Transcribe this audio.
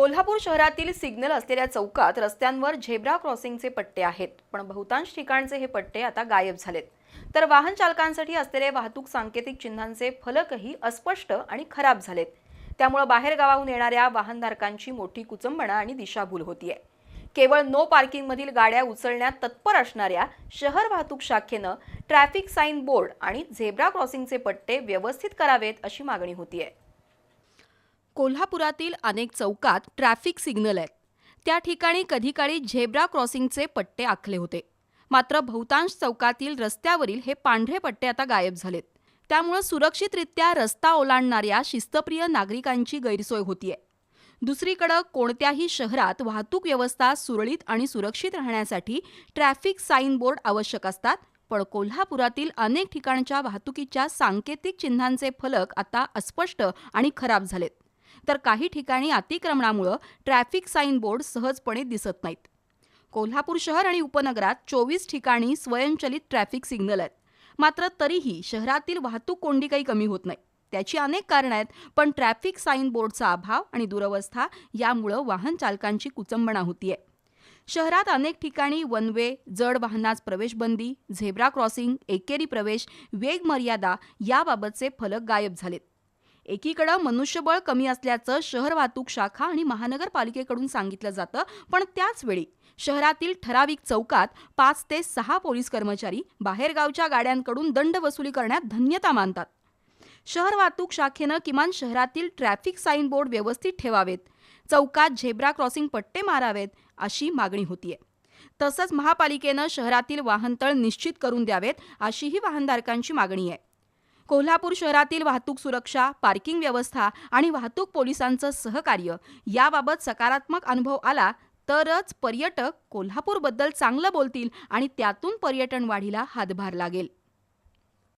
कोल्हापूर शहरातील सिग्नल असलेल्या चौकात रस्त्यांवर झेब्रा क्रॉसिंगचे पट्टे आहेत. पण बहुतांश ठिकाणचे हे पट्टे आता गायब झालेत. तर वाहन चालकांसाठी असलेले वाहतूक सांकेतिक चिन्हांचे फलकही अस्पष्ट आणि खराब झालेत. त्यामुळे बाहेर गावाहून येणाऱ्या वाहनधारकांची मोठी कुचंबणा आणि दिशाभूल होतीये. केवळ नो पार्किंगमधील गाड्या उचलण्यात तत्पर असणाऱ्या शहर वाहतूक शाखेनं ट्रॅफिक साईन बोर्ड आणि झेब्रा क्रॉसिंगचे पट्टे व्यवस्थित करावेत अशी मागणी होतीये. कोल्हापुरातील अनेक चौकात ट्रॅफिक सिग्नल आहेत. त्या ठिकाणी कधीकाळी झेब्रा क्रॉसिंगचे पट्टे आखले होते. मात्र बहुतांश चौकातील रस्त्यावरील हे पांढरे पट्टे आता गायब झालेत. त्यामुळं सुरक्षितरित्या रस्ता ओलांडणाऱ्या शिस्तप्रिय नागरिकांची गैरसोय होतीये. दुसरीकडं कोणत्याही शहरात वाहतूक व्यवस्था सुरळीत आणि सुरक्षित राहण्यासाठी ट्रॅफिक साईन बोर्ड आवश्यक असतात पण कोल्हापुरातील अनेक ठिकाणच्या वाहतुकीच्या सांकेतिक चिन्हांचे फलक आता अस्पष्ट आणि खराब झालेत. तर काही ठिकाणी अतिक्रमणामुळं ट्रॅफिक साईन बोर्ड सहजपणे दिसत नाहीत. कोल्हापूर शहर आणि उपनगरात चोवीस ठिकाणी स्वयंचलित ट्रॅफिक सिग्नल आहेत. मात्र तरीही शहरातील वाहतूक कोंडी काही कमी होत नाही. त्याची अनेक कारणं आहेत पण ट्रॅफिक साईन बोर्डचा अभाव आणि दुरवस्था यामुळं वाहन चालकांची कुचंबणा होतीये. शहरात अनेक ठिकाणी वन वे जड वाहनास प्रवेशबंदी झेब्रा क्रॉसिंग एकेरी प्रवेश वेग मर्यादा याबाबतचे फलक गायब झालेत. एकीकडं मनुष्यबळ कमी असल्याचं शहर वाहतूक शाखा आणि महानगरपालिकेकडून सांगितलं जातं पण त्याचवेळी शहरातील ठराविक चौकात पाच ते सहा पोलीस कर्मचारी बाहेरगावच्या गाड्यांकडून दंड वसुली करण्यात धन्यता मानतात. शहर वाहतूक शाखेनं किमान शहरातील ट्रॅफिक साईन बोर्ड व्यवस्थित ठेवावेत चौकात झेब्रा क्रॉसिंग पट्टे मारावेत अशी मागणी होतीये. तसंच महापालिकेनं शहरातील वाहनतळ निश्चित करून द्यावेत अशीही वाहनधारकांची मागणी आहे. कोल्हापूर शहरातील वाहतूक सुरक्षा पार्किंग व्यवस्था आणि वाहतूक पोलिसांचं सहकार्य याबाबत सकारात्मक अनुभव आला तरच पर्यटक कोल्हापूरबद्दल चांगलं बोलतील आणि त्यातून पर्यटन वाढीला हातभार लागेल.